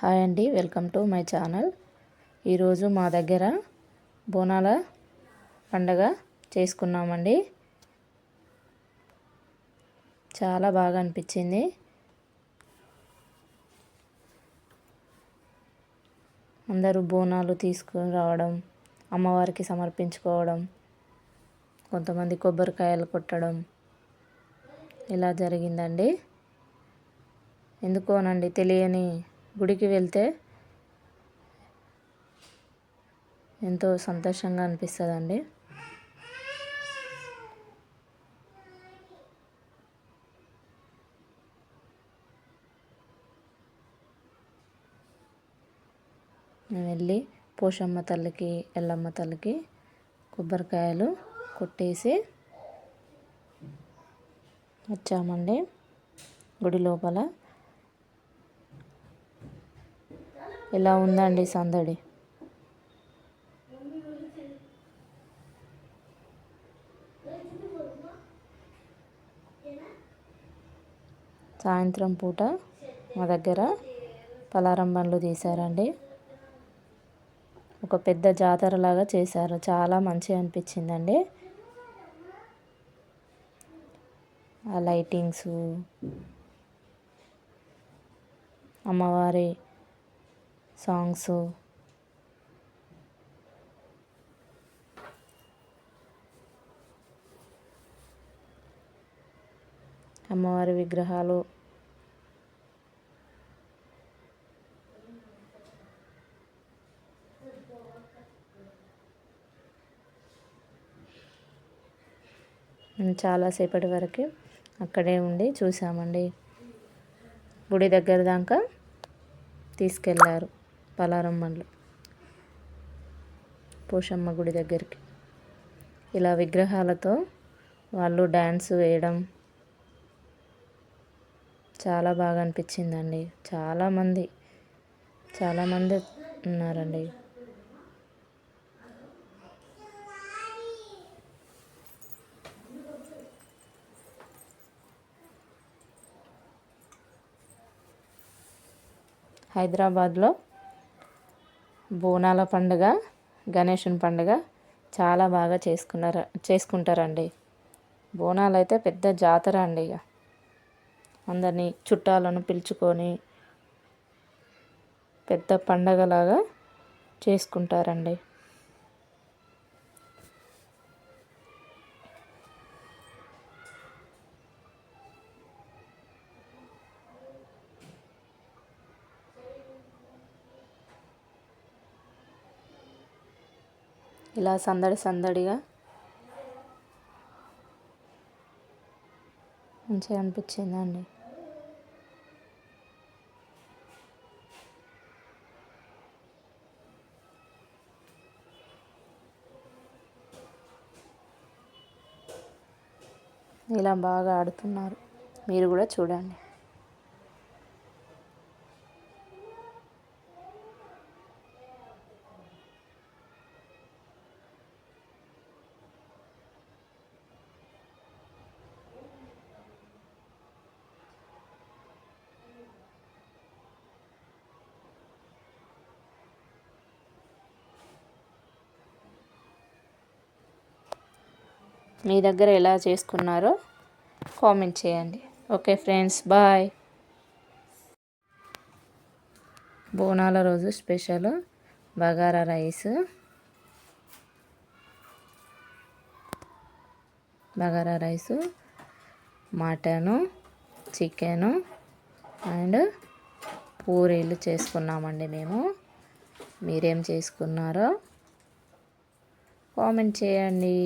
Hi అండి welcome to my channel. ఈరోజు మా దగ్గర బోనాల పండగ చేసుకున్నామండి. చాలా బాగా అనిపించింది. అందరూ బోనాలు తీసుకుని రావడం అమ్మవారికి సమర్పించుకోవడం కొంతమంది కొబ్బరికాయలు కొట్టడం ఇలా జరిగిందండి. ఎందుకోనండి తెలియని గుడికి వెళ్తే ఎంతో సంతోషంగా అనిపిస్తుందండి. మేము వెళ్ళి పోషమ్మ తల్లికి ఎల్లమ్మ తల్లికి కొబ్బరికాయలు కొట్టేసి వచ్చామండి గుడి లోపల. ఇలా ఉందండి సందడి? సాయంత్రం పూట మా దగ్గర పలారం బండ్లు తీశారండి. ఒక పెద్ద జాతర లాగా చేశారు. చాలా మంచిగా అనిపించిందండి. ఆ లైటింగ్స్ అమ్మవారి సాంగ్స్. అమ్మవారి విగ్రహాలు. చాలాసేపటి వరకు అక్కడే ఉండి చూసామండి. గుడి దగ్గర దాకా తీసుకెళ్ళారు పలారం మండలం. పోషమ్మ గుడి దగ్గరికి. ఇలా విగ్రహాలతో వాళ్ళు డ్యాన్స్ వేయడం చాలా బాగా అనిపించిందండి. చాలామంది చాలామంది ఉన్నారండి. హైదరాబాద్లో బోనాల పండుగ గణేషుని పండుగ చాలా బాగా చేసుకున్నారు చేసుకుంటారండి. బోనాలు అయితే పెద్ద జాతర అండి ఇక అందరినీ చుట్టాలను పిలుచుకొని పెద్ద పండగలాగా చేసుకుంటారండి. ఇలా సందడి సందడిగా మంచిగా అనిపించిందండి. ఇలా బాగా ఆడుతున్నారు. మీరు కూడా చూడండి. మీ దగ్గర ఎలా చేసుకున్నారో కామెంట్ చేయండి. Okay friends bye. బోనాల రోజు special bagara rice. Bagara rice mutton chicken and పూరీలు చేసుకున్నామండి మేము. మీరేం చేసుకున్నారో కామెంట్ చేయండి.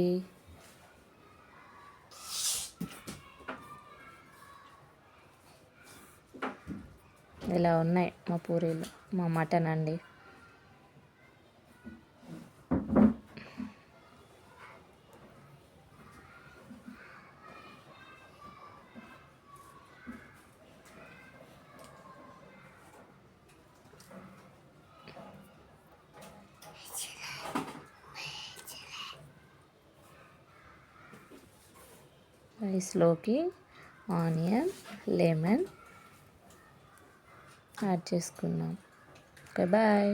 ఇలా ఉన్నాయి మా పూరీలు మా మటన్ అండి. రైస్లోకి ఆనియన్ లెమన్ యాడ్ చేసుకుందాం. Okay bye.